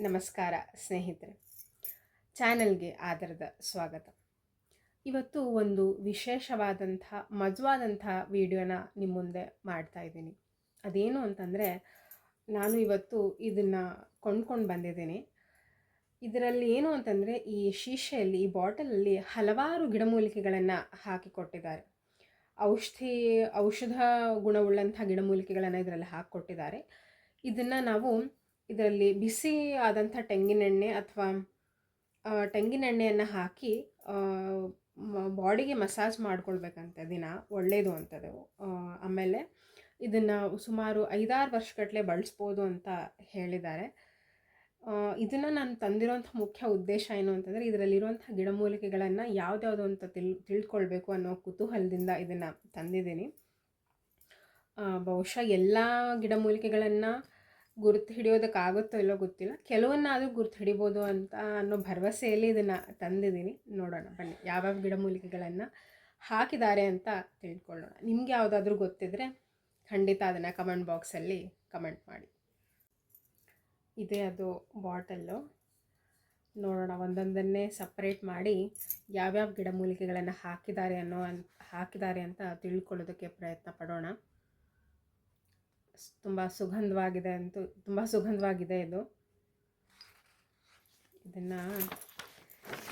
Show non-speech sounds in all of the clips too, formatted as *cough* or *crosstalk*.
ನಮಸ್ಕಾರ ಸ್ನೇಹಿತರೆ. ಚಾನಲ್ಗೆ ಆದರದ ಸ್ವಾಗತ. ಇವತ್ತು ಒಂದು ವಿಶೇಷವಾದಂಥ, ಮಜವಾದಂಥ ವಿಡಿಯೋನ ನಿಮ್ಮ ಮುಂದೆ ಮಾಡ್ತಾ ಇದ್ದೀನಿ. ಅದೇನು ಅಂತಂದರೆ, ನಾನು ಇವತ್ತು ಇದನ್ನು ಕೊಂಡ್ಕೊಂಡು ಬಂದಿದ್ದೀನಿ. ಇದರಲ್ಲಿ ಏನು ಅಂತಂದರೆ, ಈ ಶೀಶೆಯಲ್ಲಿ, ಈ ಬಾಟಲಲ್ಲಿ ಹಲವಾರು ಗಿಡಮೂಲಿಕೆಗಳನ್ನು ಹಾಕಿಕೊಟ್ಟಿದ್ದಾರೆ. ಔಷಧಿ, ಔಷಧ ಗುಣವುಳ್ಳಂಥ ಗಿಡಮೂಲಿಕೆಗಳನ್ನು ಇದರಲ್ಲಿ ಹಾಕಿಕೊಟ್ಟಿದ್ದಾರೆ. ಇದನ್ನು ನಾವು ಇದರಲ್ಲಿ ಬಿಸಿ ಆದಂಥ ತೆಂಗಿನೆಣ್ಣೆ ಅಥವಾ ತೆಂಗಿನೆಣ್ಣೆಯನ್ನು ಹಾಕಿ ಬಾಡಿಗೆ ಮಸಾಜ್ ಮಾಡ್ಕೊಳ್ಬೇಕಂತೆ ದಿನ ಒಳ್ಳೆಯದು ಅಂತದು. ಆಮೇಲೆ ಇದನ್ನು ಸುಮಾರು ಐದಾರು ವರ್ಷಗಟ್ಟಲೆ ಬಳಸ್ಬೋದು ಅಂತ ಹೇಳಿದ್ದಾರೆ. ಇದನ್ನು ನಾನು ತಂದಿರೋಂಥ ಮುಖ್ಯ ಉದ್ದೇಶ ಏನು ಅಂತಂದರೆ, ಇದರಲ್ಲಿರುವಂಥ ಗಿಡಮೂಲಿಕೆಗಳನ್ನು ಯಾವುದ್ಯಾವುದು ಅಂತ ತಿಳ್, ತಿಳ್ಕೊಳ್ಬೇಕು ಅನ್ನೋ ಕುತೂಹಲದಿಂದ ಇದನ್ನು ತಂದಿದ್ದೀನಿ. ಬಹುಶಃ ಎಲ್ಲ ಗಿಡಮೂಲಿಕೆಗಳನ್ನು ಗುರುತು ಹಿಡಿಯೋದಕ್ಕಾಗುತ್ತೋ ಇಲ್ಲೋ ಗೊತ್ತಿಲ್ಲ. ಕೆಲವನ್ನಾದರೂ ಗುರುತು ಹಿಡಿಬೋದು ಅಂತ ಅನ್ನೋ ಭರವಸೆಯಲ್ಲಿ ಇದನ್ನು ತಂದಿದ್ದೀನಿ. ನೋಡೋಣ, ಬನ್ನಿ. ಯಾವ್ಯಾವ ಗಿಡಮೂಲಿಕೆಗಳನ್ನು ಹಾಕಿದ್ದಾರೆ ಅಂತ ತಿಳ್ಕೊಳ್ಳೋಣ. ನಿಮ್ಗೆ ಯಾವುದಾದ್ರೂ ಗೊತ್ತಿದ್ರೆ ಖಂಡಿತ ಅದನ್ನು ಕಮೆಂಟ್ ಬಾಕ್ಸಲ್ಲಿ ಕಮೆಂಟ್ ಮಾಡಿ. ಇದೇ ಅದು ಬಾಟಲ್ಲು. ನೋಡೋಣ, ಒಂದೊಂದನ್ನೇ ಸಪ್ರೇಟ್ ಮಾಡಿ ಯಾವ್ಯಾವ ಗಿಡಮೂಲಿಕೆಗಳನ್ನು ಹಾಕಿದ್ದಾರೆ ಅನ್ನೋ ಅನ್, ಹಾಕಿದ್ದಾರೆ ಅಂತ ತಿಳ್ಕೊಳ್ಳೋದಕ್ಕೆ ಪ್ರಯತ್ನ ಪಡೋಣ. ತುಂಬ ಸುಗಂಧವಾಗಿದೆ ಅಂತೂ, ತುಂಬ ಸುಗಂಧವಾಗಿದೆ ಇದು. ಇದನ್ನು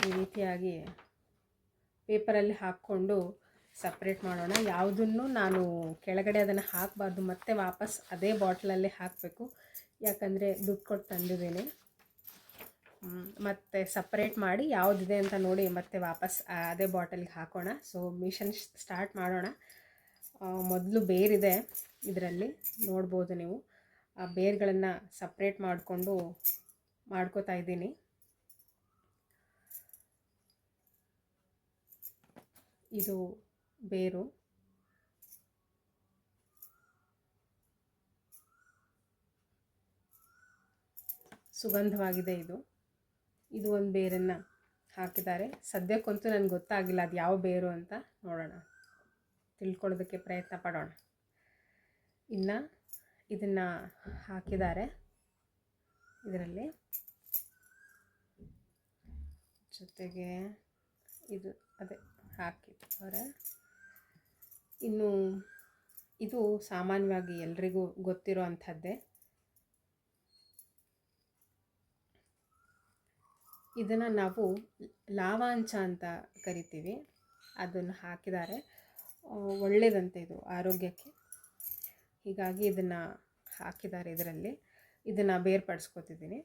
ಈ ರೀತಿಯಾಗಿ ಪೇಪರಲ್ಲಿ ಹಾಕ್ಕೊಂಡು ಸಪ್ರೇಟ್ ಮಾಡೋಣ. ಯಾವುದನ್ನು ನಾನು ಕೆಳಗಡೆ ಅದನ್ನು ಹಾಕಬಾರ್ದು, ಮತ್ತೆ ವಾಪಸ್ ಅದೇ ಬಾಟ್ಲಲ್ಲಿ ಹಾಕಬೇಕು. ಯಾಕಂದರೆ ದುಡ್ಡು ಕೊಟ್ಟು ತಂದಿದ್ದೀನಿ. ಮತ್ತು ಸಪ್ರೇಟ್ ಮಾಡಿ ಯಾವುದಿದೆ ಅಂತ ನೋಡಿ ಮತ್ತೆ ವಾಪಸ್ ಅದೇ ಬಾಟಲ್ಗೆ ಹಾಕೋಣ. ಸೊ, ಮಿಷನ್ ಸ್ಟಾರ್ಟ್ ಮಾಡೋಣ. ಮೊದಲು ಬೇರಿದೆ. ಇದರಲ್ಲಿ ನೋಡ್ಬೋದು ನೀವು. ಆ ಬೇರ್ಗಳನ್ನು ಸಪ್ರೇಟ್ ಮಾಡಿಕೊಂಡು ಮಾಡ್ಕೋತಾ ಇದ್ದೀನಿ. ಇದು ಬೇರು. ಸುಗಂಧವಾಗಿದೆ ಇದು. ಇದು ಒಂದು ಬೇರನ್ನು ಹಾಕಿದ್ದಾರೆ. ಸದ್ಯಕ್ಕಂತೂ ನನಗೆ ಗೊತ್ತಾಗಿಲ್ಲ ಅದು ಯಾವ ಬೇರು ಅಂತ ನೋಡೋಣ. ತಿಳ್ಕೊಳ್ಳೋದಕ್ಕೆ ಪ್ರಯತ್ನ ಪಡೋಣ. ಇನ್ನು ಇದನ್ನು ಹಾಕಿದ್ದಾರೆ. ಇದರಲ್ಲಿ ಜೊತೆಗೆ ಇದು ಅದೇ ಹಾಕಿದ್ದಾರೆ. ಇನ್ನು ಇದು ಸಾಮಾನ್ಯವಾಗಿ ಎಲ್ರಿಗೂ ಗೊತ್ತಿರೋ ಅಂಥದ್ದೇ. ಇದನ್ನು ನಾವು ಲಾವಾಂಚ ಅಂತ ಕರಿತೀವಿ. ಅದನ್ನು ಹಾಕಿದ್ದಾರೆ. ಒಳ್ಳೆಯದಂತೆ ಇದು ಆರೋಗ್ಯಕ್ಕೆ. ಹೀಗಾಗಿ ಇದನ್ನು ಹಾಕಿದ್ದಾರೆ ಇದರಲ್ಲಿ. ಇದನ್ನು ಬೇರ್ಪಡಿಸ್ಕೊತಿದ್ದೀನಿ.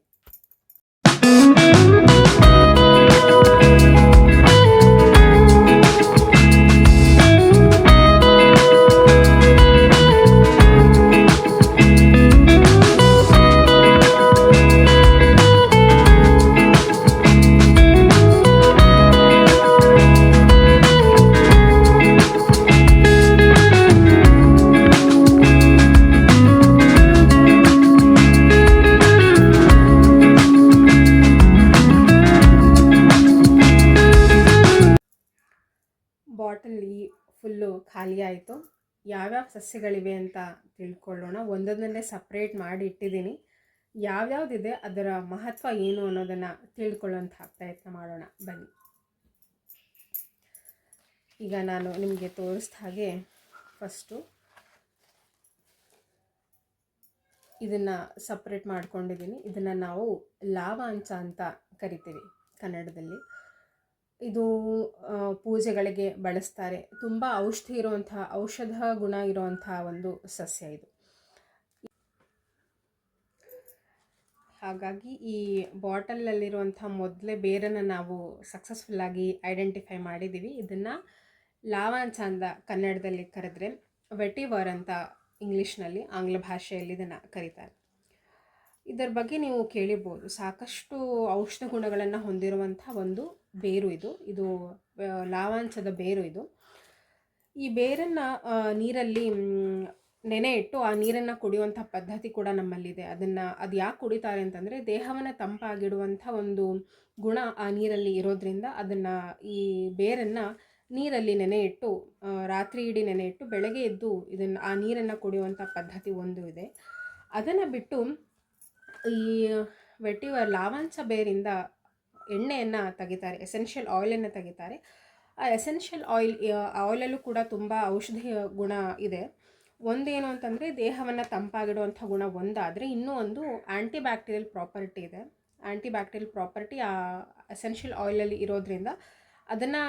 ಫುಲ್ಲು ಖಾಲಿ ಆಯಿತು. ಯಾವ್ಯಾವ ಸಸ್ಯಗಳಿವೆ ಅಂತ ತಿಳ್ಕೊಳ್ಳೋಣ. ಒಂದೊಂದನ್ನೇ ಸಪ್ರೇಟ್ ಮಾಡಿ ಇಟ್ಟಿದ್ದೀನಿ. ಯಾವ್ಯಾವುದಿದೆ, ಅದರ ಮಹತ್ವ ಏನು ಅನ್ನೋದನ್ನು ತಿಳ್ಕೊಳ್ಳೋಂಥ ಪ್ರಯತ್ನ ಮಾಡೋಣ. ಬನ್ನಿ. ಈಗ ನಾನು ನಿಮಗೆ ತೋರಿಸ್ದ ಹಾಗೆ ಫಸ್ಟು ಇದನ್ನು ಸಪ್ರೇಟ್ ಮಾಡ್ಕೊಂಡಿದ್ದೀನಿ. ಇದನ್ನು ನಾವು ಲಾವಾಂಚ ಅಂತ ಕರಿತೀವಿ ಕನ್ನಡದಲ್ಲಿ. ಇದು ಪೂಜೆಗಳಿಗೆ ಬಳಸ್ತಾರೆ. ತುಂಬ ಔಷಧಿ ಇರುವಂತಹ, ಔಷಧ ಗುಣ ಇರುವಂತಹ ಒಂದು ಸಸ್ಯ ಇದು. ಹಾಗಾಗಿ ಈ ಬಾಟಲಲ್ಲಿರುವಂಥ ಮೊದಲೇ ಬೇರನ್ನು ನಾವು ಸಕ್ಸಸ್ಫುಲ್ಲಾಗಿ ಐಡೆಂಟಿಫೈ ಮಾಡಿದ್ದೀವಿ ಇದನ್ನು ಲಾವಾಂಚ ಅಂತ ಕನ್ನಡದಲ್ಲಿ ಕರೆದ್ರೆ ವೆಟಿವರ್ ಅಂತ ಇಂಗ್ಲೀಷ್ನಲ್ಲಿ ಆಂಗ್ಲ ಭಾಷೆಯಲ್ಲಿ ಇದನ್ನು ಕರೀತಾರೆ. ಇದರ ಬಗ್ಗೆ ನೀವು ಕೇಳಿರ್ಬೋದು. ಸಾಕಷ್ಟು ಔಷಧ ಗುಣಗಳನ್ನು ಹೊಂದಿರುವಂಥ ಒಂದು ಬೇರು ಇದು. ಇದು ಲಾವಾಂಶದ ಬೇರು ಇದು. ಈ ಬೇರನ್ನು ನೀರಲ್ಲಿ ನೆನೆ ಇಟ್ಟು ಆ ನೀರನ್ನು ಕುಡಿಯುವಂಥ ಪದ್ಧತಿ ಕೂಡ ನಮ್ಮಲ್ಲಿದೆ. ಅದನ್ನು, ಅದು ಯಾಕೆ ಕುಡಿತಾರೆ ಅಂತಂದರೆ ದೇಹವನ್ನು ತಂಪಾಗಿಡುವಂಥ ಒಂದು ಗುಣ ಆ ನೀರಲ್ಲಿ ಇರೋದ್ರಿಂದ ಅದನ್ನು ಈ ಬೇರನ್ನು ನೀರಲ್ಲಿ ನೆನೆ ಇಟ್ಟು ರಾತ್ರಿ ಇಡೀ ನೆನೆ ಇಟ್ಟು ಬೆಳಗ್ಗೆ ಎದ್ದು ಇದನ್ನು, ಆ ನೀರನ್ನು ಕುಡಿಯುವಂಥ ಪದ್ಧತಿ ಒಂದು ಇದೆ. ಅದನ್ನು ಬಿಟ್ಟು ಈ ವೆಟಿವರ್ ಲಾವಂಚ ಬೇರಿಂದ ಎಣ್ಣೆಯನ್ನು ತೆಗಿತಾರೆ ಎಸೆನ್ಷಿಯಲ್ ಆಯಿಲನ್ನು ತೆಗಿತಾರೆ. ಆ ಎಸೆನ್ಷಿಯಲ್ ಆಯಿಲ್ ಆಯಿಲಲ್ಲೂ ಕೂಡ ತುಂಬ ಔಷಧೀಯ ಗುಣ ಇದೆ. ಒಂದೇನು ಅಂತಂದರೆ ದೇಹವನ್ನು ತಂಪಾಗಿಡುವಂಥ ಗುಣ ಒಂದಾದರೆ ಇನ್ನೂ ಒಂದು ಆ್ಯಂಟಿ ಬ್ಯಾಕ್ಟೀರಿಯಲ್ ಪ್ರಾಪರ್ಟಿ ಇದೆ. ಆ್ಯಂಟಿ ಬ್ಯಾಕ್ಟೀರಿಯಲ್ ಪ್ರಾಪರ್ಟಿ ಆ ಎಸೆನ್ಷಿಯಲ್ ಆಯಿಲಲ್ಲಿ ಇರೋದ್ರಿಂದ ಅದನ್ನು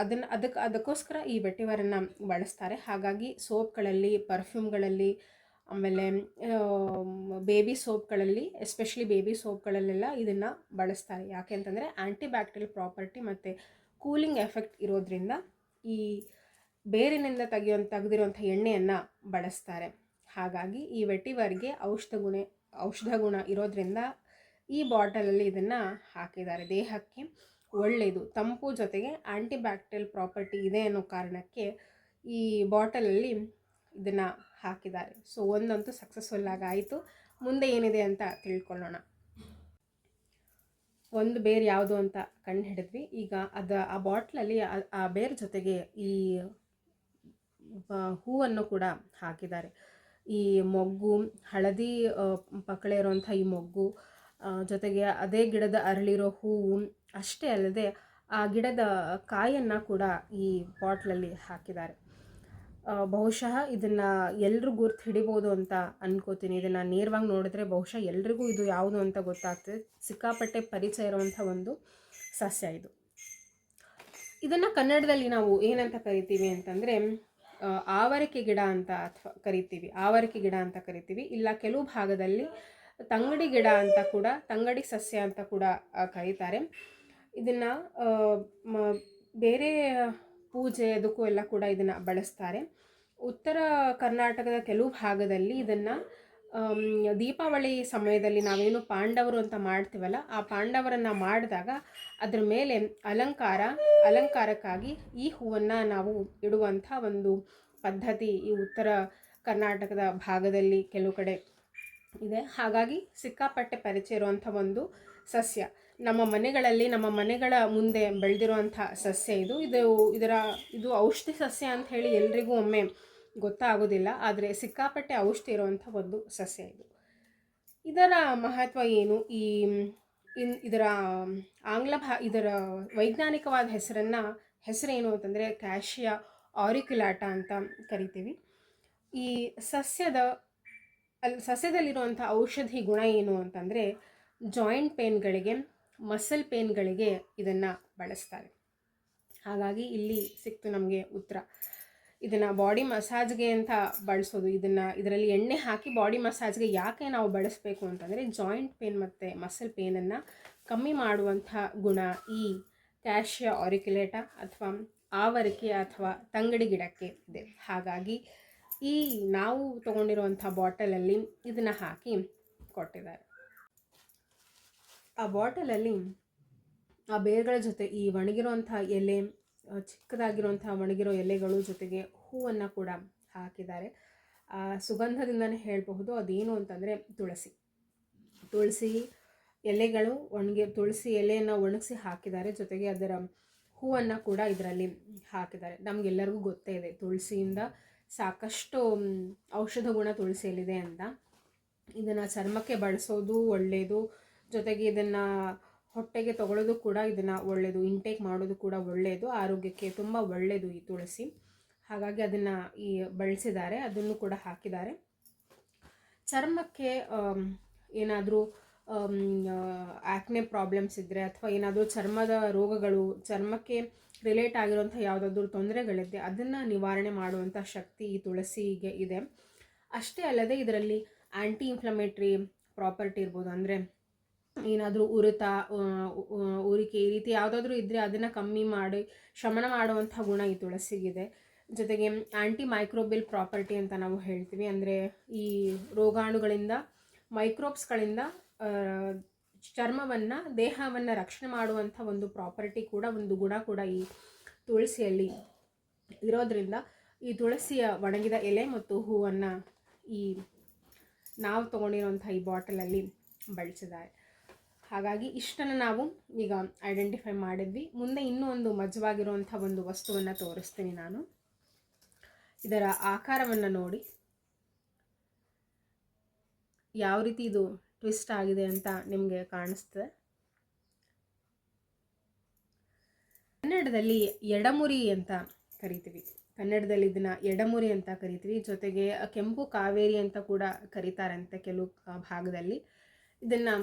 ಅದನ್ನು ಅದಕ್ಕೆ ಅದಕ್ಕೋಸ್ಕರ ಈ ವೆಟಿವರನ್ನು ಬಳಸ್ತಾರೆ. ಹಾಗಾಗಿ ಸೋಪ್ಗಳಲ್ಲಿ ಪರ್ಫ್ಯೂಮ್ಗಳಲ್ಲಿ ಆಮೇಲೆ ಬೇಬಿ ಸೋಪ್ಗಳಲ್ಲಿ, ಎಸ್ಪೆಷಲಿ ಬೇಬಿ ಸೋಪ್ಗಳಲ್ಲೆಲ್ಲ ಇದನ್ನು ಬಳಸ್ತಾರೆ. ಯಾಕೆ ಅಂತಂದರೆ ಆ್ಯಂಟಿ ಬ್ಯಾಕ್ಟೀರಿಯಲ್ ಪ್ರಾಪರ್ಟಿ ಮತ್ತು ಕೂಲಿಂಗ್ ಎಫೆಕ್ಟ್ ಇರೋದ್ರಿಂದ ಈ ಬೇರಿನಿಂದ ತೆಗಿಯೋ, ತೆಗೆದಿರುವಂಥ ಎಣ್ಣೆಯನ್ನು ಬಳಸ್ತಾರೆ. ಹಾಗಾಗಿ ಈ ವೆಟಿವರ್ಗೆ ಔಷಧ ಗುಣ ಔಷಧ ಗುಣ ಇರೋದ್ರಿಂದ ಈ ಬಾಟಲಲ್ಲಿ ಇದನ್ನು ಹಾಕಿದ್ದಾರೆ. ದೇಹಕ್ಕೆ ಒಳ್ಳೆಯದು ತಂಪು ಜೊತೆಗೆ ಆ್ಯಂಟಿ ಬ್ಯಾಕ್ಟೀರಿಯಲ್ ಪ್ರಾಪರ್ಟಿ ಇದೆ ಅನ್ನೋ ಕಾರಣಕ್ಕೆ ಈ ಬಾಟಲಲ್ಲಿ ಇದನ್ನು ಹಾಕಿದ್ದಾರೆ. ಸೊ ಒಂದಂತೂ ಸಕ್ಸಸ್ಫುಲ್ ಆಯಿತು ಮುಂದೆ ಏನಿದೆ ಅಂತ ತಿಳ್ಕೊಳ್ಳೋಣ. ಒಂದು ಬೇರ್ ಯಾವುದು ಅಂತ ಕಂಡು ಹಿಡಿದ್ವಿ. ಈಗ ಅದು, ಆ ಬಾಟ್ಲಲ್ಲಿ ಆ ಬೇರ್ ಜೊತೆಗೆ ಈ ಹೂವನ್ನು ಕೂಡ ಹಾಕಿದ್ದಾರೆ. ಈ ಮೊಗ್ಗು, ಹಳದಿ ಪಕಳೆ ಇರುವಂಥ ಈ ಮೊಗ್ಗು ಜೊತೆಗೆ ಅದೇ ಗಿಡದ ಅರಳಿರೋ ಹೂವು ಅಷ್ಟೇ ಅಲ್ಲದೆ ಆ ಗಿಡದ ಕಾಯನ್ನು ಕೂಡ ಈ ಬಾಟ್ಲಲ್ಲಿ ಹಾಕಿದ್ದಾರೆ. ಬಹುಶಃ ಇದನ್ನು ಎಲ್ಲರೂ ಗುರ್ತು ಹಿಡಿಬೋದು ಅಂತ ಅನ್ಕೋತೀನಿ. ಇದನ್ನು ನೇರವಾಗಿ ನೋಡಿದ್ರೆ ಬಹುಶಃ ಎಲ್ರಿಗೂ ಇದು ಯಾವುದು ಅಂತ ಗೊತ್ತಾಗ್ತದೆ. ಸಿಕ್ಕಾಪಟ್ಟೆ ಪರಿಚಯ ಇರುವಂಥ ಒಂದು ಸಸ್ಯ ಇದು. ಇದನ್ನು ಕನ್ನಡದಲ್ಲಿ ನಾವು ಏನಂತ ಕರಿತೀವಿ ಅಂತಂದರೆ ಆವರಿಕೆ ಗಿಡ ಅಂತ ಅಥವಾ ಕರಿತೀವಿ. ಆವರಿಕೆ ಗಿಡ ಅಂತ ಕರಿತೀವಿ. ಇಲ್ಲ, ಕೆಲವು ಭಾಗದಲ್ಲಿ ತಂಗಡಿ ಗಿಡ ಅಂತ ಕೂಡ, ತಂಗಡಿ ಸಸ್ಯ ಅಂತ ಕೂಡ ಕರೀತಾರೆ. ಇದನ್ನು ಬೇರೆ ಪೂಜೆ ಅದಕ್ಕೂ ಎಲ್ಲ ಕೂಡ ಇದನ್ನು ಬಳಸ್ತಾರೆ. ಉತ್ತರ ಕರ್ನಾಟಕದ ಕೆಲವು ಭಾಗದಲ್ಲಿ ಇದನ್ನು ದೀಪಾವಳಿ ಸಮಯದಲ್ಲಿ ನಾವೇನು ಪಾಂಡವರು ಅಂತ ಮಾಡ್ತೀವಲ್ಲ, ಆ ಪಾಂಡವರನ್ನು ಮಾಡಿದಾಗ ಅದರ ಮೇಲೆ ಅಲಂಕಾರ, ಅಲಂಕಾರಕ್ಕಾಗಿ ಈ ಹೂವನ್ನು ನಾವು ಇಡುವಂಥ ಒಂದು ಪದ್ಧತಿ ಈ ಉತ್ತರ ಕರ್ನಾಟಕದ ಭಾಗದಲ್ಲಿ ಕೆಲವು ಕಡೆ ಇದೆ. ಹಾಗಾಗಿ ಸಿಕ್ಕಾಪಟ್ಟೆ ಪರಿಚಯ ಇರುವಂಥ ಒಂದು ಸಸ್ಯ. ನಮ್ಮ ಮನೆಗಳಲ್ಲಿ ನಮ್ಮ ಮನೆಗಳ ಮುಂದೆ ಬೆಳೆದಿರುವಂಥ ಸಸ್ಯ ಇದು. ಇದು ಇದರ, ಇದು ಔಷಧಿ ಸಸ್ಯ ಅಂತ ಹೇಳಿ ಎಲ್ರಿಗೂ ಒಮ್ಮೆ ಗೊತ್ತಾಗೋದಿಲ್ಲ, ಆದರೆ ಸಿಕ್ಕಾಪಟ್ಟೆ ಔಷಧಿ ಇರುವಂಥ ಒಂದು ಸಸ್ಯ ಇದು. ಇದರ ಮಹತ್ವ ಏನು? ಈ, ಇನ್, ಇದರ, ಆಂಗ್ಲ ಭಾ, ಇದರ ವೈಜ್ಞಾನಿಕವಾದ ಹೆಸರನ್ನು, ಹೆಸರೇನು ಅಂತಂದರೆ ಕ್ಯಾಶಿಯಾ ಆರಿಕ್ಯುಲಾಟ ಅಂತ ಕರಿತೀವಿ. ಈ ಸಸ್ಯದ ಅಲ್ಲಿ ಸಸ್ಯದಲ್ಲಿರುವಂಥ ಔಷಧಿ ಗುಣ ಏನು ಅಂತಂದರೆ, ಜಾಯಿಂಟ್ ಪೇನ್ಗಳಿಗೆ ಮಸಲ್ ಪೇನ್ಗಳಿಗೆ ಇದನ್ನು ಬಳಸ್ತಾರೆ. ಹಾಗಾಗಿ ಇಲ್ಲಿ ಸಿಕ್ತು ನಮಗೆ ಉತ್ತರ. ಇದನ್ನು ಬಾಡಿ ಮಸಾಜ್ಗೆ ಅಂತ ಬಳಸೋದು. ಇದನ್ನು ಇದರಲ್ಲಿ ಎಣ್ಣೆ ಹಾಕಿ ಬಾಡಿ ಮಸಾಜ್ಗೆ ಯಾಕೆ ನಾವು ಬಳಸಬೇಕು ಅಂತಂದರೆ ಜಾಯಿಂಟ್ ಪೇನ್ ಮತ್ತು ಮಸಲ್ ಪೇನನ್ನು ಕಮ್ಮಿ ಮಾಡುವಂಥ ಗುಣ ಈ ಕ್ಯಾಶಿಯಾ ಆರಿಕ್ಯುಲೇಟ ಅಥವಾ ಆವರಿಕೆ ಅಥವಾ ತಂಗಡಿ ಗಿಡಕ್ಕೆ ಇದೆ. ಹಾಗಾಗಿ ಈ ನಾವು ತೊಗೊಂಡಿರುವಂಥ ಬಾಟಲಲ್ಲಿ ಇದನ್ನು ಹಾಕಿ ಕೊಟ್ಟಿದ್ದಾರೆ. ಆ ಬಾಟಲಲ್ಲಿ ಆ ಬೇರ್ಗಳ ಜೊತೆ ಈ ಒಣಗಿರುವಂಥ ಎಲೆ ಚಿಕ್ಕದಾಗಿರುವಂಥ ಒಣಗಿರೋ ಎಲೆಗಳು ಜೊತೆಗೆ ಹೂವನ್ನು ಕೂಡ ಹಾಕಿದ್ದಾರೆ. ಆ ಸುಗಂಧದಿಂದನೇ ಹೇಳಬಹುದು ಅದೇನು ಅಂತಂದರೆ ತುಳಸಿ. ತುಳಸಿ ಎಲೆಗಳು ಒಣಗಿ, ತುಳಸಿ ಎಲೆಯನ್ನು ಒಣಗಿಸಿ ಹಾಕಿದ್ದಾರೆ. ಜೊತೆಗೆ ಅದರ ಹೂವನ್ನು ಕೂಡ ಇದರಲ್ಲಿ ಹಾಕಿದ್ದಾರೆ. ನಮಗೆಲ್ಲರಿಗೂ ಗೊತ್ತೇ ಇದೆ, ತುಳಸಿಯಿಂದ ಸಾಕಷ್ಟು ಔಷಧ ಗುಣ ತುಳಸಿಯಲ್ಲಿದೆ ಅಂತ. ಇದನ್ನು ಚರ್ಮಕ್ಕೆ ಬಳಸೋದು ಒಳ್ಳೆಯದು ಜೊತೆಗೆ ಇದನ್ನು ಹೊಟ್ಟೆಗೆ ತಗೊಳ್ಳೋದು ಕೂಡ ಇದನ್ನು ಒಳ್ಳೆಯದು ಇಂಟೇಕ್ ಮಾಡೋದು ಕೂಡ ಒಳ್ಳೆಯದು ಆರೋಗ್ಯಕ್ಕೆ ತುಂಬ ಒಳ್ಳೆಯದು ಈ ತುಳಸಿ. ಹಾಗಾಗಿ ಅದನ್ನು ಈ ಬಳಸಿದ್ದಾರೆ, ಅದನ್ನು ಕೂಡ ಹಾಕಿದ್ದಾರೆ. ಚರ್ಮಕ್ಕೆ ಏನಾದರೂ ಆ್ಯಕ್ನೆ ಪ್ರಾಬ್ಲಮ್ಸ್ ಇದ್ದರೆ ಅಥವಾ ಏನಾದರೂ ಚರ್ಮದ ರೋಗಗಳು, ಚರ್ಮಕ್ಕೆ ರಿಲೇಟ್ ಆಗಿರುವಂಥ ಯಾವುದಾದ್ರೂ ತೊಂದರೆಗಳಿದ್ದೆ ಅದನ್ನು ನಿವಾರಣೆ ಮಾಡುವಂಥ ಶಕ್ತಿ ಈ ತುಳಸಿಗೆ ಇದೆ. ಅಷ್ಟೇ ಅಲ್ಲದೆ ಇದರಲ್ಲಿ ಆ್ಯಂಟಿ ಇನ್ಫ್ಲಮೇಟ್ರಿ ಪ್ರಾಪರ್ಟಿ ಇರ್ಬೋದು ಅಂದರೆ ಏನಾದರೂ ಉರಿತ ಉರಿಕೆ ಈ ರೀತಿ ಯಾವುದಾದ್ರೂ ಇದ್ದರೆ ಅದನ್ನು ಕಮ್ಮಿ ಮಾಡಿ ಶಮನ ಮಾಡುವಂಥ ಗುಣ ಈ ತುಳಸಿಗಿದೆ. ಜೊತೆಗೆ ಆ್ಯಂಟಿ ಮೈಕ್ರೋಬಿಲ್ ಪ್ರಾಪರ್ಟಿ ಅಂತ ನಾವು ಹೇಳ್ತೀವಿ. ಅಂದರೆ ಈ ರೋಗಾಣುಗಳಿಂದ ಮೈಕ್ರೋಬ್ಸ್ಗಳಿಂದ ಚರ್ಮವನ್ನು, ದೇಹವನ್ನು ರಕ್ಷಣೆ ಮಾಡುವಂಥ ಒಂದು ಪ್ರಾಪರ್ಟಿ ಕೂಡ, ಒಂದು ಗುಣ ಕೂಡ ಈ ತುಳಸಿಯಲ್ಲಿ ಇರೋದ್ರಿಂದ ಈ ತುಳಸಿಯ ಒಣಗಿದ ಎಲೆ ಮತ್ತು ಹೂವನ್ನು ಈ ನಾವು ತೊಗೊಂಡಿರುವಂಥ ಈ ಬಾಟಲಲ್ಲಿ ಬಳಸಿದ್ದಾರೆ. ಹಾಗಾಗಿ ಇಷ್ಟನ್ನು ನಾವು ಈಗ ಐಡೆಂಟಿಫೈ ಮಾಡಿದ್ವಿ. ಮುಂದೆ ಇನ್ನೂ ಒಂದು ಮಜವಾಗಿರುವಂಥ ಒಂದು ವಸ್ತುವನ್ನು ತೋರಿಸ್ತೀನಿ ನಾನು. ಇದರ ಆಕಾರವನ್ನು ನೋಡಿ. ಯಾವ ರೀತಿ ಇದು ಟ್ವಿಸ್ಟ್ ಆಗಿದೆ ಅಂತ ನಿಮಗೆ ಕಾಣಿಸ್ತದೆ. ಕನ್ನಡದಲ್ಲಿ ಎಡಮುರಿ ಅಂತ ಕರಿತೀವಿ. ಕನ್ನಡದಲ್ಲಿ ಇದನ್ನು ಎಡಮುರಿ ಅಂತ ಕರಿತೀವಿ. ಜೊತೆಗೆ ಕೆಂಪು ಕಾವೇರಿ ಅಂತ ಕೂಡ ಕರೀತಾರಂತೆ ಕೆಲವು ಭಾಗದಲ್ಲಿ. ಇದನ್ನು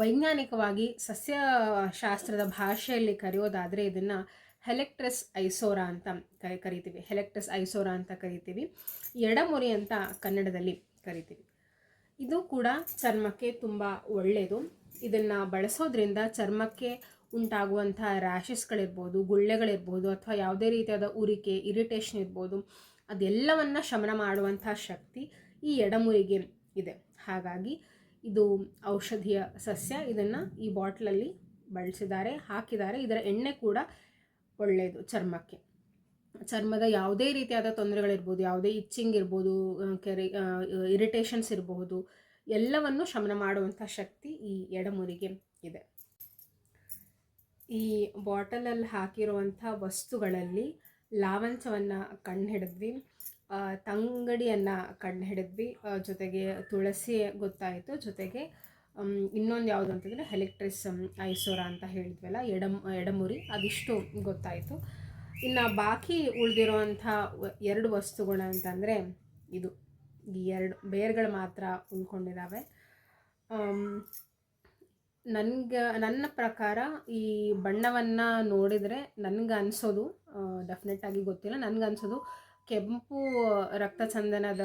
ವೈಜ್ಞಾನಿಕವಾಗಿ ಸಸ್ಯಶಾಸ್ತ್ರದ ಭಾಷೆಯಲ್ಲಿ ಕರೆಯೋದಾದರೆ ಇದನ್ನು ಹೆಲೆಕ್ಟ್ರಸ್ ಐಸೋರಾ ಅಂತ ಕರಿ, ಕರಿತೀವಿ. ಹೆಲೆಕ್ಟ್ರಸ್ ಐಸೋರಾ ಅಂತ ಕರಿತೀವಿ. ಎಡಮುರಿ ಅಂತ ಕನ್ನಡದಲ್ಲಿ ಕರಿತೀವಿ. ಇದು ಕೂಡ ಚರ್ಮಕ್ಕೆ ತುಂಬ ಒಳ್ಳೆಯದು ಇದನ್ನು ಬಳಸೋದ್ರಿಂದ ಚರ್ಮಕ್ಕೆ ಉಂಟಾಗುವಂಥ ರ್ಯಾಷಸ್ಗಳಿರ್ಬೋದು ಗುಳ್ಳೆಗಳಿರ್ಬೋದು ಅಥವಾ ಯಾವುದೇ ರೀತಿಯಾದ ಉರಿಕೆ, ಇರಿಟೇಷನ್ ಇರ್ಬೋದು, ಅದೆಲ್ಲವನ್ನು ಶಮನ ಮಾಡುವಂಥ ಶಕ್ತಿ ಈ ಎಡಮುರಿಗೆ ಇದೆ. ಹಾಗಾಗಿ ಇದು ಔಷಧಿಯ ಸಸ್ಯ. ಇದನ್ನು ಈ ಬಾಟ್ಲಲ್ಲಿ ಬಳಸಿದ್ದಾರೆ, ಹಾಕಿದ್ದಾರೆ. ಇದರ ಎಣ್ಣೆ ಕೂಡ ಒಳ್ಳೆಯದು ಚರ್ಮಕ್ಕೆ. ಚರ್ಮದ ಯಾವುದೇ ರೀತಿಯಾದ ತೊಂದರೆಗಳಿರ್ಬೋದು, ಯಾವುದೇ ಇಚ್ಚಿಂಗ್ ಇರ್ಬೋದು ಕೆರೆ ಇರಿಟೇಷನ್ಸ್ ಇರಬಹುದು, ಎಲ್ಲವನ್ನು ಶಮನ ಮಾಡುವಂಥ ಶಕ್ತಿ ಈ ಎಡಮುರಿಗೆ ಇದೆ. ಈ ಬಾಟಲಲ್ಲಿ ಹಾಕಿರುವಂಥ ವಸ್ತುಗಳಲ್ಲಿ ಲಾವಂಚವನ್ನು ಕಂಡು ಹಿಡಿದ್ವಿ ತಂಗಡಿಯನ್ನು ಕಂಡು ಹಿಡಿದ್ವಿ. ಜೊತೆಗೆ ತುಳಸಿ ಗೊತ್ತಾಯಿತು. ಜೊತೆಗೆ ಇನ್ನೊಂದು ಯಾವುದು ಅಂತಂದರೆ ಹೆಲಿಕ್ಟ್ರಿಸ್ ಐಸೋರ ಅಂತ ಹೇಳಿದ್ವಲ್ಲ, ಎಡಮ್, ಎಡಮುರಿ, ಅದಿಷ್ಟು ಗೊತ್ತಾಯಿತು. ಇನ್ನು ಬಾಕಿ ಉಳಿದಿರುವಂಥ ಎರಡು ವಸ್ತುಗಳು ಅಂತಂದರೆ ಇದು. ಈ ಎರಡು ಬೇರ್ಗಳು ಮಾತ್ರ ಉಳ್ಕೊಂಡಿದ್ದಾವೆ ನನಗೆ, ನನ್ನ ಪ್ರಕಾರ ಈ ಬಣ್ಣವನ್ನು ನೋಡಿದರೆ ನನಗೆ ಅನಿಸೋದು ಡೆಫಿನೆಟ್ಟಾಗಿ ಗೊತ್ತಿಲ್ಲ. ನನಗೆ ಅನಿಸೋದು ಕೆಂಪು ರಕ್ತಚಂದನದ,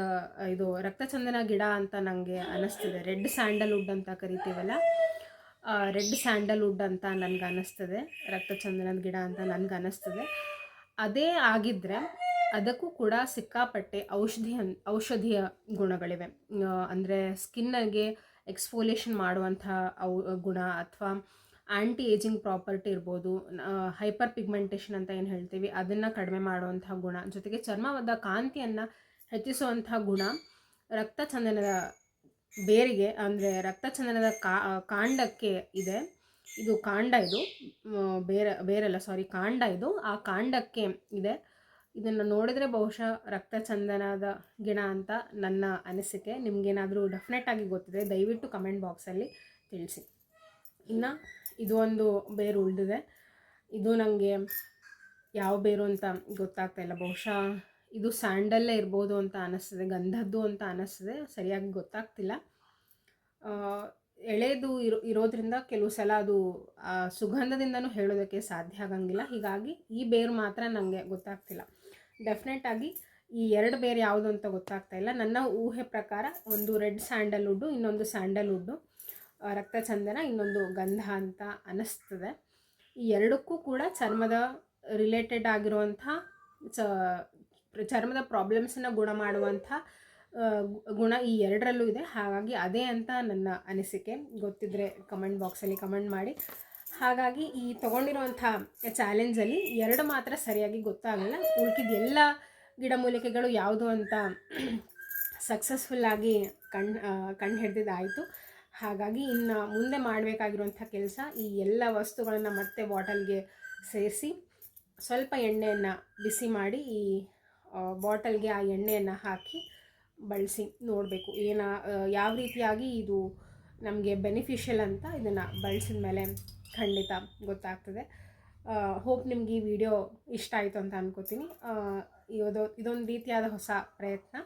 ಇದು ರಕ್ತಚಂದನ ಗಿಡ ಅಂತ ನನಗೆ ಅನ್ನಿಸ್ತಿದೆ ರೆಡ್ ಸ್ಯಾಂಡಲ್ವುಡ್ ಅಂತ ಕರಿತೀವಲ್ಲ ರೆಡ್ ಸ್ಯಾಂಡಲ್ವುಡ್ ಅಂತ ನನಗೆ ಅನ್ನಿಸ್ತದೆ ರಕ್ತಚಂದನದ ಗಿಡ ಅಂತ ನನಗೆ ಅನ್ನಿಸ್ತದೆ ಅದೇ ಆಗಿದ್ದರೆ ಅದಕ್ಕೂ ಕೂಡ ಸಿಕ್ಕಾಪಟ್ಟೆ ಔಷಧಿ ಔಷಧೀಯ ಗುಣಗಳಿವೆ. ಅಂದರೆ ಸ್ಕಿನ್ನಿಗೆ ಎಕ್ಸ್ಫೋಲೇಷನ್ ಮಾಡುವಂಥ ಔ, ಗುಣ ಅಥವಾ ಆ್ಯಂಟಿ ಏಜಿಂಗ್ ಪ್ರಾಪರ್ಟಿ ಇರ್ಬೋದು ಹೈಪರ್ ಪಿಗ್ಮೆಂಟೇಷನ್ ಅಂತ ಏನು ಹೇಳ್ತೀವಿ, ಅದನ್ನು ಕಡಿಮೆ ಮಾಡುವಂಥ ಗುಣ. ಜೊತೆಗೆ ಚರ್ಮವಾದ ಕಾಂತಿಯನ್ನು ಹೆಚ್ಚಿಸುವಂಥ ಗುಣ, ರಕ್ತಚಂದನದ ಬೇರಿಗೆ, ಅಂದರೆ ರಕ್ತಚಂದನದ ಕಾ, ಕಾಂಡಕ್ಕೆ ಇದೆ. ಇದು ಕಾಂಡ ಇದು ಬೇರೆ, ಬೇರೆಲ್ಲ ಸಾರಿ ಕಾಂಡ ಇದು. ಆ ಕಾಂಡಕ್ಕೆ ಇದೆ. ಇದನ್ನು ನೋಡಿದರೆ ಬಹುಶಃ ರಕ್ತಚಂದನದ ಗಿಣ ಅಂತ ನನ್ನ ಅನಿಸಿಕೆ. ನಿಮಗೇನಾದರೂ ಡೆಫಿನೆಟ್ಟಾಗಿ ಗೊತ್ತಿದೆ ದಯವಿಟ್ಟು ಕಮೆಂಟ್ ಬಾಕ್ಸಲ್ಲಿ ತಿಳಿಸಿ. ಇನ್ನು ಇದು ಒಂದು ಬೇರು ಉಳಿದಿದೆ. ಇದು ನನಗೆ ಯಾವ ಬೇರು ಅಂತ ಗೊತ್ತಾಗ್ತಾ ಇಲ್ಲ. ಬಹುಶಃ ಇದು ಸ್ಯಾಂಡಲ್ಲೇ ಇರ್ಬೋದು ಅಂತ ಅನ್ನಿಸ್ತದೆ ಗಂಧದ್ದು ಅಂತ ಅನ್ನಿಸ್ತದೆ ಸರಿಯಾಗಿ ಗೊತ್ತಾಗ್ತಿಲ್ಲ. ಎಳೆದು ಇರೋ, ಇರೋದ್ರಿಂದ ಕೆಲವು ಸಲ ಅದು ಸುಗಂಧದಿಂದನೂ ಹೇಳೋದಕ್ಕೆ ಸಾಧ್ಯ ಆಗಂಗಿಲ್ಲ. ಹೀಗಾಗಿ ಈ ಬೇರು ಮಾತ್ರ ನನಗೆ ಗೊತ್ತಾಗ್ತಿಲ್ಲ. ಡೆಫಿನೆಟಾಗಿ ಈ ಎರಡು ಬೇರೆ ಯಾವುದು ಅಂತ ಗೊತ್ತಾಗ್ತಾ ಇಲ್ಲ. ನನ್ನ ಊಹೆ ಪ್ರಕಾರ ಒಂದು ರೆಡ್ ಸ್ಯಾಂಡಲ್ವುಡ್ಡು ಇನ್ನೊಂದು ಸ್ಯಾಂಡಲ್ವುಡ್ಡು ರಕ್ತಚಂದನ ಇನ್ನೊಂದು ಗಂಧ ಅಂತ ಅನ್ನಿಸ್ತದೆ ಈ ಎರಡಕ್ಕೂ ಕೂಡ ಚರ್ಮದ ರಿಲೇಟೆಡ್ ಆಗಿರುವಂಥ ಚ ಚರ್ಮದ ಪ್ರಾಬ್ಲಮ್ಸನ್ನು ಗುಣ ಮಾಡುವಂಥ ಗುಣ ಈ ಎರಡರಲ್ಲೂ ಇದೆ. ಹಾಗಾಗಿ ಅದೇ ಅಂತ ನನ್ನ ಅನಿಸಿಕೆ. ಗೊತ್ತಿದ್ದರೆ ಕಮೆಂಟ್ ಬಾಕ್ಸಲ್ಲಿ ಕಮೆಂಟ್ ಮಾಡಿ. ಹಾಗಾಗಿ ಈ ತೊಗೊಂಡಿರುವಂಥ ಚಾಲೆಂಜಲ್ಲಿ ಎರಡು ಮಾತ್ರ ಸರಿಯಾಗಿ ಗೊತ್ತಾಗಲ್ಲ. ಉಳ್ಕಿದ ಎಲ್ಲ ಗಿಡಮೂಲಿಕೆಗಳು ಯಾವುದು ಅಂತ *clears throat* ಸಕ್ಸಸ್ಫುಲ್ಲಾಗಿ ಕಣ್ ಕಂಡು ಹಿಡ್ದಿದ್ದಾಯಿತು ಹಾಗಾಗಿ ಇನ್ನು ಮುಂದೆ ಮಾಡಬೇಕಾಗಿರುವಂಥ ಕೆಲಸ ಈ ಎಲ್ಲ ವಸ್ತುಗಳನ್ನು ಮತ್ತೆ ಬಾಟಲ್ಗೆ ಸೇರಿಸಿ ಸ್ವಲ್ಪ ಎಣ್ಣೆಯನ್ನು ಬಿಸಿ ಮಾಡಿ ಈ ಬಾಟಲ್ಗೆ ಆ ಎಣ್ಣೆಯನ್ನು ಹಾಕಿ ಬಳಸಿ ನೋಡಬೇಕು. ಏನ ಯಾವ ರೀತಿಯಾಗಿ ಇದು ನಮಗೆ ಬೆನಿಫಿಷಿಯಲ್ ಅಂತ ಇದನ್ನು ಬಳಸಿದ ಮೇಲೆ ಖಂಡಿತ ಗೊತ್ತಾಗ್ತದೆ. ಹೋಪ್ ನಿಮ್ಗೆ ಈ ವಿಡಿಯೋ ಇಷ್ಟ ಆಯಿತು ಅಂತ ಅನ್ಕೋತೀನಿ. ಇದು, ಇದೊಂದು ರೀತಿಯಾದ ಹೊಸ ಪ್ರಯತ್ನ.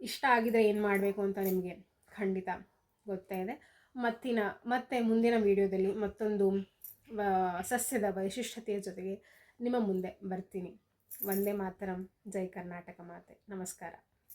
ಇಷ್ಟ ಆಗಿದೆ ಏನು ಮಾಡಬೇಕು ಅಂತ ನಿಮಗೆ ಖಂಡಿತ ಗೊತ್ತೇ ಇದೆ ಮತ್ತಿನ, ಮತ್ತೆ ಮುಂದಿನ ವಿಡಿಯೋದಲ್ಲಿ ಮತ್ತೊಂದು ಸಸ್ಯದ ವೈಶಿಷ್ಟ್ಯತೆಯ ಜೊತೆಗೆ ನಿಮ್ಮ ಮುಂದೆ ಬರ್ತೀನಿ. ಒಂದೇ ಮಾತರಂ. ಜೈ ಕರ್ನಾಟಕ ಮಾತೆ. ನಮಸ್ಕಾರ.